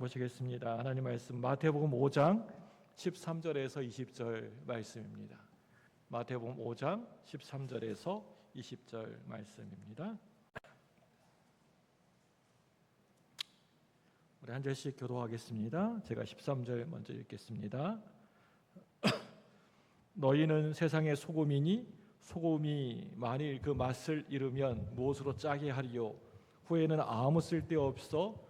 보시겠습니다. 하나님 말씀 마태복음 5장 13절에서 20절 말씀입니다. 마태복음 5장 13절에서 20절 말씀입니다. 우리 한 절씩 교도하겠습니다. 제가 13절 먼저 읽겠습니다. 너희는 세상의 소금이니 소금이 만일 그 맛을 잃으면 무엇으로 짜게 하리요 후에는 아무 쓸데 없어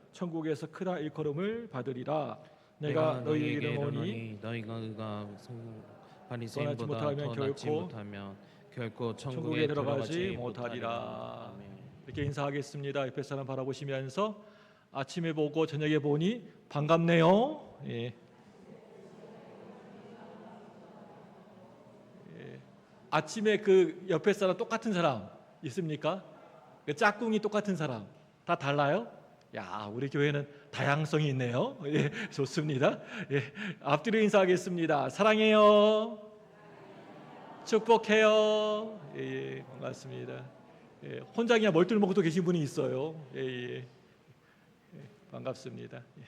천국에서 크다 일컬음을 받으리라 내가 너희에게 이르노니 너희가 그가 바리새인보다 더 낫지 못하면 결코 천국에 천국에 들어가지 못하리라. 못하리라. 아멘. 이렇게 인사하겠습니다. 옆에 사람 바라보시면서 아침에 보고 저녁에 보니 반갑네요. 예. 예. 아침에 그 옆에 사람 똑같은 사람 있습니까? 그 짝꿍이 똑같은 사람 다 달라요? 야, 우리 교회는 다양성이 있네요. 예, 좋습니다. 예, 앞뒤로 인사하겠습니다. 사랑해요. 축복해요. 예, 예, 반갑습니다. 예, 혼자 그냥 멀뚱 먹고 계신 분이 있어요. 예, 예. 예, 반갑습니다. 예.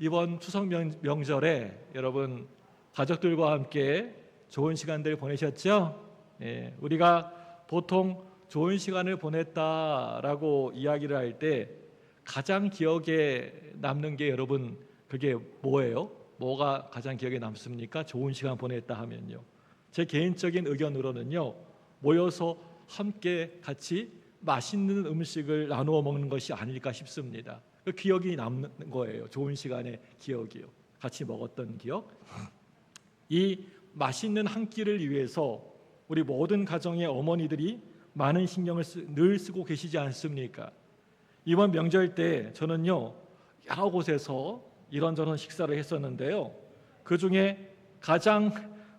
이번 추석 명, 명절에 여러분 가족들과 함께 좋은 시간들 보내셨죠? 예, 우리가 보통 좋은 시간을 보냈다라고 이야기를 할 때 가장 기억에 남는 게 여러분 그게 뭐예요? 뭐가 가장 기억에 남습니까? 좋은 시간 보냈다 하면요. 제 개인적인 의견으로는요. 모여서 함께 같이 맛있는 음식을 나누어 먹는 것이 아닐까 싶습니다. 그 기억이 남는 거예요. 좋은 시간의 기억이요. 같이 먹었던 기억. 이 맛있는 한 끼를 위해서 우리 모든 가정의 어머니들이 많은 신경을 쓰, 늘 쓰고 계시지 않습니까? 이번 명절 때 저는요 여러 곳에서 이런저런 식사를 했었는데요. 그 중에 가장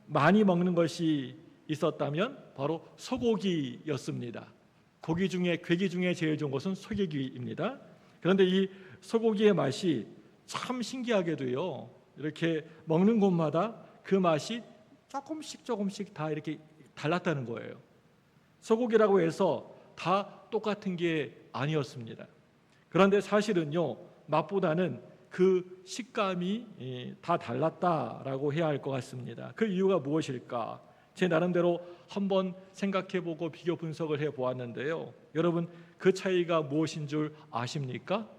많이 먹는 것이 있었다면 바로 소고기였습니다. 고기 중에 괴기 중에 제일 좋은 것은 소고기입니다. 그런데 이 소고기의 맛이 참 신기하게도요. 이렇게 먹는 곳마다 그 맛이 조금씩 조금씩 다 이렇게 달랐다는 거예요. 소고기라고 해서 다 똑같은 게 아니었습니다. 그런데 사실은요, 맛보다는 그 식감이 예, 다 달랐다라고 해야 할 것 같습니다. 그 이유가 무엇일까? 제 나름대로 한번 생각해 보고 비교 분석을 해 보았는데요. 여러분, 그 차이가 무엇인 줄 아십니까?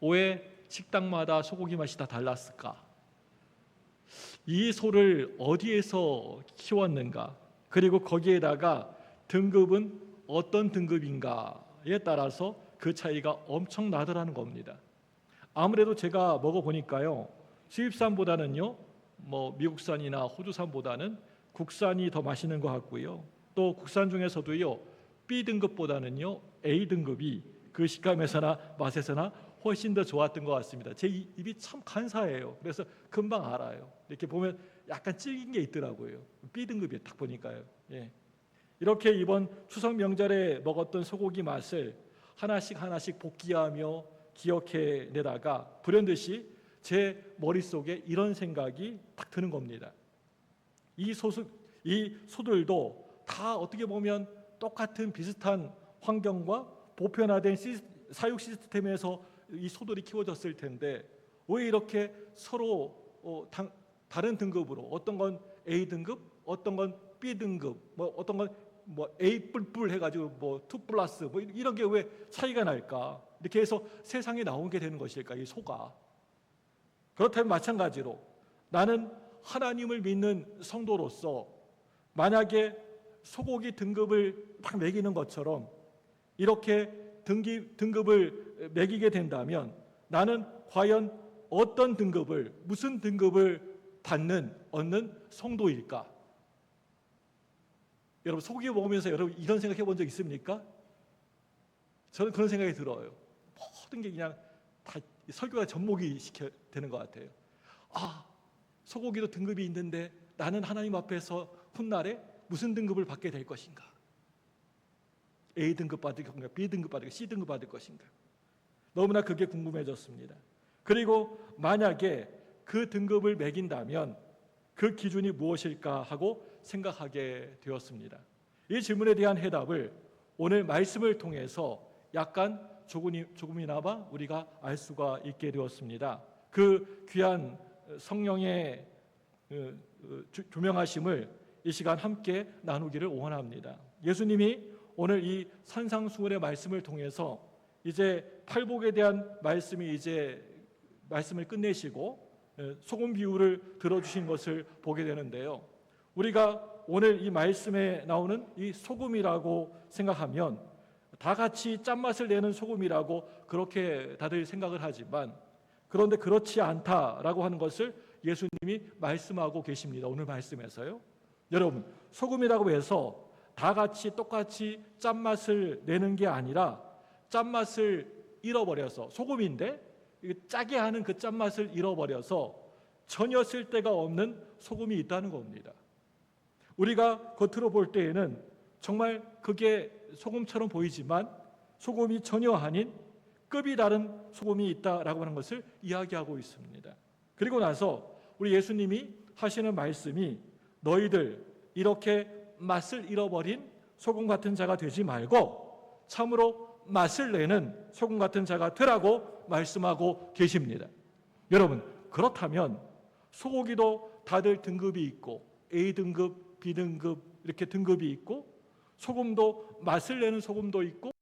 왜 식당마다 소고기 맛이 다 달랐을까? 이 소를 어디에서 키웠는가? 그리고 거기에다가 등급은 어떤 등급인가에 따라서 그 차이가 엄청 나더라는 겁니다. 아무래도 제가 먹어 보니까요. 수입산보다는요. 뭐 미국산이나 호주산보다는 국산이 더 맛있는 것 같고요. 또 국산 중에서도요. B 등급보다는요. A 등급이 그 식감에서나 맛에서나 훨씬 더 좋았던 것 같습니다. 제 이- 입이 참 간사해요. 그래서 금방 알아요. 이렇게 보면 약간 질긴 게 있더라고요. B 등급이 딱 보니까요. 예. 이렇게 이번 추석 명절에 먹었던 소고기 맛을 하나씩 하나씩 복기하며 기억해 내다가 불현듯이 제 머릿속에 이런 생각이 딱 드는 겁니다. 이 소수 이 소들도 다 어떻게 보면 똑같은 비슷한 환경과 보편화된 시, 사육 시스템에서 이 소들이 키워졌을 텐데 왜 이렇게 서로 어, 당, 다른 등급으로 어떤 건 A 등급, 어떤 건 B 등급, 뭐 어떤 건 뭐 A 뿔뿔 해가지고 뭐2 플러스 뭐 이런 게 왜 차이가 날까? 이렇게 해서 세상에 나오게 되는 것일까? 이 소가 그렇다면 마찬가지로 나는 하나님을 믿는 성도로서 만약에 소고기 등급을 막 매기는 것처럼 이렇게 등기, 등급을 매기게 된다면 나는 과연 어떤 등급을 무슨 등급을 받는 얻는 성도일까? 여러분 소고기 먹으면서 여러분 이런 생각해 본 적 있습니까? 저는 그런 생각이 들어요. 모든 게 그냥 다 설교가 접목이 시켜 되는 것 같아요. 아 소고기도 등급이 있는데 나는 하나님 앞에서 훗날에 무슨 등급을 받게 될 것인가? A 등급 받을 건가? B 등급 받을 건가? C 등급 받을 것인가? 너무나 그게 궁금해졌습니다. 그리고 만약에 그 등급을 매긴다면 그 기준이 무엇일까 하고 생각하게 되었습니다. 이 질문에 대한 해답을 오늘 말씀을 통해서 약간 조금이, 조금이나마 우리가 알 수가 있게 되었습니다. 그 귀한 성령의 어, 어, 조- 조명하심을 이 시간 함께 나누기를 원합니다. 예수님이 오늘 이 산상수훈의 말씀을 통해서 이제 팔복에 대한 말씀이 이제 말씀을 끝내시고 예, 소금 비유를 들어주신 것을 보게 되는데요. 우리가 오늘 이 말씀에 나오는 이 소금이라고 생각하면 다 같이 짠맛을 내는 소금이라고 그렇게 다들 생각을 하지만 그런데 그렇지 않다라고 하는 것을 예수님이 말씀하고 계십니다. 오늘 말씀에서요. 여러분, 소금이라고 해서 다 같이 똑같이 짠맛을 내는 게 아니라 짠맛을 잃어버려서 소금인데 짜게 하는 그 짠맛을 잃어버려서 전혀 쓸데가 없는 소금이 있다는 겁니다. 우리가 겉으로 볼 때에는 정말 그게 소금처럼 보이지만 소금이 전혀 아닌 급이 다른 소금이 있다라고 하는 것을 이야기하고 있습니다. 그리고 나서 우리 예수님이 하시는 말씀이 너희들 이렇게 맛을 잃어버린 소금 같은 자가 되지 말고 참으로 맛을 내는 소금 같은 자가 되라고 말씀하고 계십니다. 여러분, 그렇다면 소고기도 다들 등급이 있고 A 등급, B 등급 이렇게 등급이 있고 소금도 맛을 내는 소금도 있고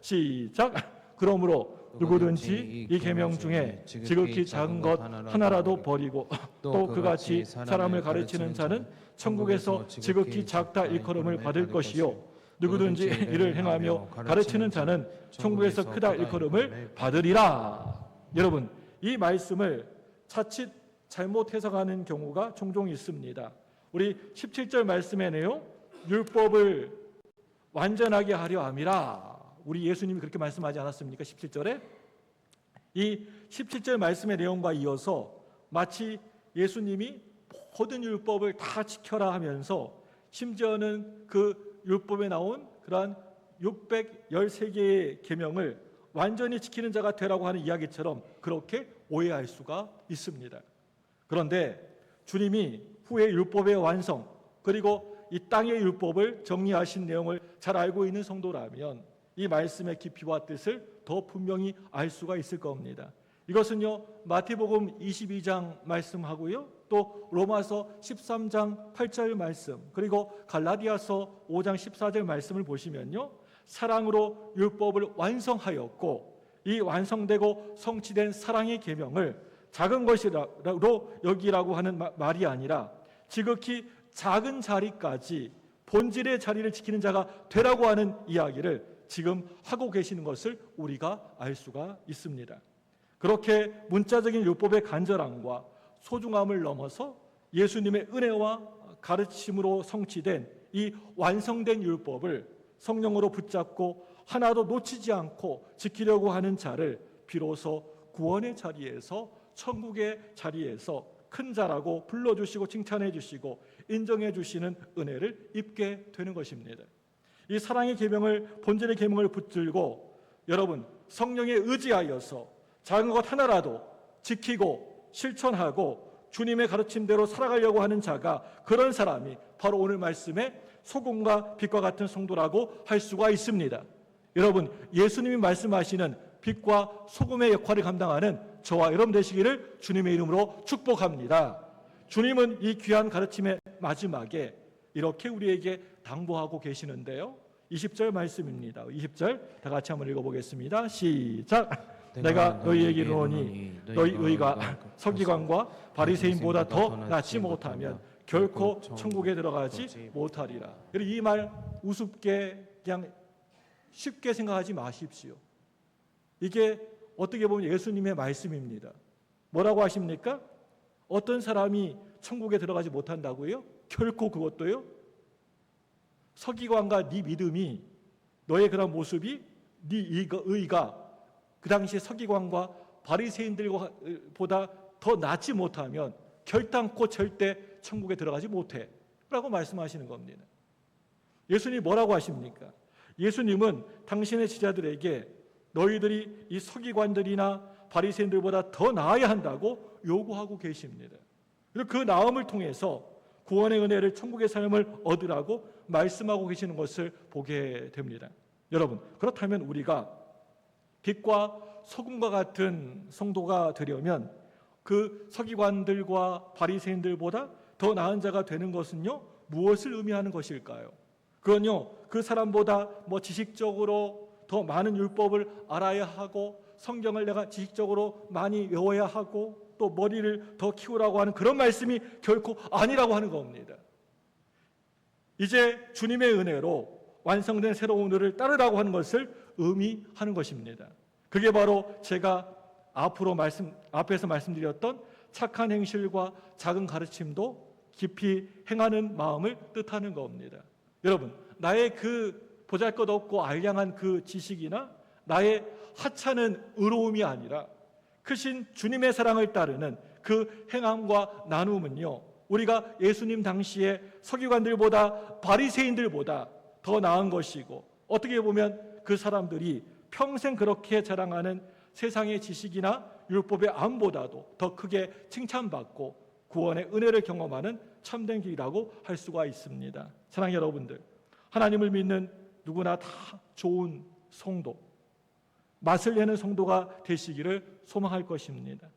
시작. 그러므로 누구든지 이 계명 중에 지극히 작은 것 하나라도 버리고 또 그같이 사람을 가르치는 자는 천국에서 지극히 작다 일컬음을 받을 것이요 누구든지 이를 행하며 가르치는 자는 천국에서 크다 일컬음을 받으리라. 여러분 이 말씀을 자칫 잘못 해석하는 경우가 종종 있습니다. 우리 17절 말씀의 내용 율법을 완전하게 하려 함이라. 우리 예수님이 그렇게 말씀하지 않았습니까? 17절에 이 17절 말씀의 내용과 이어서 마치 예수님이 모든 율법을 다 지켜라 하면서 심지어는 그 율법에 나온 그러한 613개의 계명을 완전히 지키는 자가 되라고 하는 이야기처럼 그렇게 오해할 수가 있습니다. 그런데 주님이 후에 율법의 완성 그리고 이 땅의 율법을 정리하신 내용을 잘 알고 있는 성도라면 이 말씀의 깊이와 뜻을 더 분명히 알 수가 있을 겁니다. 이것은요 마태복음 22장 말씀하고요 또 로마서 13장 8절 말씀 그리고 갈라디아서 5장 14절 말씀을 보시면요 사랑으로 율법을 완성하였고 이 완성되고 성취된 사랑의 계명을 작은 것이라로 여기라고 하는 마- 말이 아니라 지극히 작은 자리까지 본질의 자리를 지키는 자가 되라고 하는 이야기를 지금 하고 계시는 것을 우리가 알 수가 있습니다. 그렇게 문자적인 율법의 간절함과 소중함을 넘어서 예수님의 은혜와 가르침으로 성취된 이 완성된 율법을 성령으로 붙잡고 하나도 놓치지 않고 지키려고 하는 자를 비로소 구원의 자리에서 천국의 자리에서 큰 자라고 불러주시고 칭찬해 주시고 인정해 주시는 은혜를 입게 되는 것입니다. 이 사랑의 계명을 본질의 계명을 붙들고 여러분 성령에 의지하여서 작은 것 하나라도 지키고 실천하고 주님의 가르침대로 살아가려고 하는 자가 그런 사람이 바로 오늘 말씀에 소금과 빛과 같은 성도라고 할 수가 있습니다. 여러분 예수님이 말씀하시는 빛과 소금의 역할을 감당하는 저와 여러분 되시기를 주님의 이름으로 축복합니다. 주님은 이 귀한 가르침의 마지막에 이렇게 우리에게 당부하고 계시는데요. 20절 말씀입니다. 20절 다 같이 한번 읽어보겠습니다. 시작. 내가 너희에게 이르노니 너희 의가 서기관과 바리새인보다 더 낫지 못하면 결코 천국에 들어가지 못하리라. 이 말 우습게 그냥 쉽게 생각하지 마십시오. 이게 어떻게 보면 예수님의 말씀입니다. 뭐라고 하십니까? 어떤 사람이 천국에 들어가지 못한다고요? 결코 그것도요. 서기관과 네 믿음이 너의 그런 모습이 네 의가, 그 당시에 서기관과 바리새인들보다 더 낫지 못하면 결단코 절대 천국에 들어가지 못해 라고 말씀하시는 겁니다. 예수님 뭐라고 하십니까? 예수님은 당신의 지자들에게 너희들이 이 서기관들이나 바리새인들보다 더 나아야 한다고 요구하고 계십니다. 그리고 그 나음을 통해서 구원의 은혜를 천국의 삶을 얻으라고 말씀하고 계시는 것을 보게 됩니다. 여러분, 그렇다면 우리가 빛과 소금과 같은 성도가 되려면 그 서기관들과 바리새인들보다 더 나은 자가 되는 것은요 무엇을 의미하는 것일까요? 그건요 그 사람보다 뭐 지식적으로 더 많은 율법을 알아야 하고 성경을 내가 지식적으로 많이 외워야 하고 또 머리를 더 키우라고 하는 그런 말씀이 결코 아니라고 하는 겁니다. 이제 주님의 은혜로 완성된 새로운 은혜를 따르라고 하는 것을 의미하는 것입니다. 그게 바로 제가 앞으로 말씀 앞에서 말씀드렸던 착한 행실과 작은 가르침도 깊이 행하는 마음을 뜻하는 겁니다. 여러분, 나의 그 보잘것없고 알량한 그 지식이나 나의 하찮은 의로움이 아니라 크신 주님의 사랑을 따르는 그 행함과 나눔은요. 우리가 예수님 당시에 서기관들보다 바리새인들보다 더 나은 것이고 어떻게 보면 그 사람들이 평생 그렇게 자랑하는 세상의 지식이나 율법의 암보다도 더 크게 칭찬받고 구원의 은혜를 경험하는 참된 길이라고 할 수가 있습니다. 사랑 여러분들, 하나님을 믿는 누구나 다 좋은 성도, 맛을 내는 성도가 되시기를 소망할 것입니다.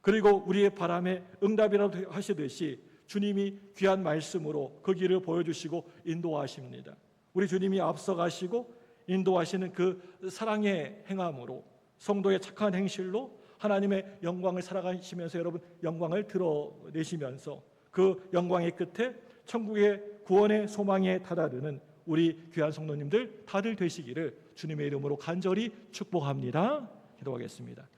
그리고 우리의 바람에 응답이라도 하시듯이 주님이 귀한 말씀으로 그 길을 보여주시고 인도하십니다. 우리 주님이 앞서가시고 인도하시는 그 사랑의 행함으로 성도의 착한 행실로 하나님의 영광을 살아가시면서 여러분 영광을 드러내시면서 그 영광의 끝에 천국의 구원의 소망에 다다르는 우리 귀한 성도님들 다들 되시기를 주님의 이름으로 간절히 축복합니다. 기도하겠습니다.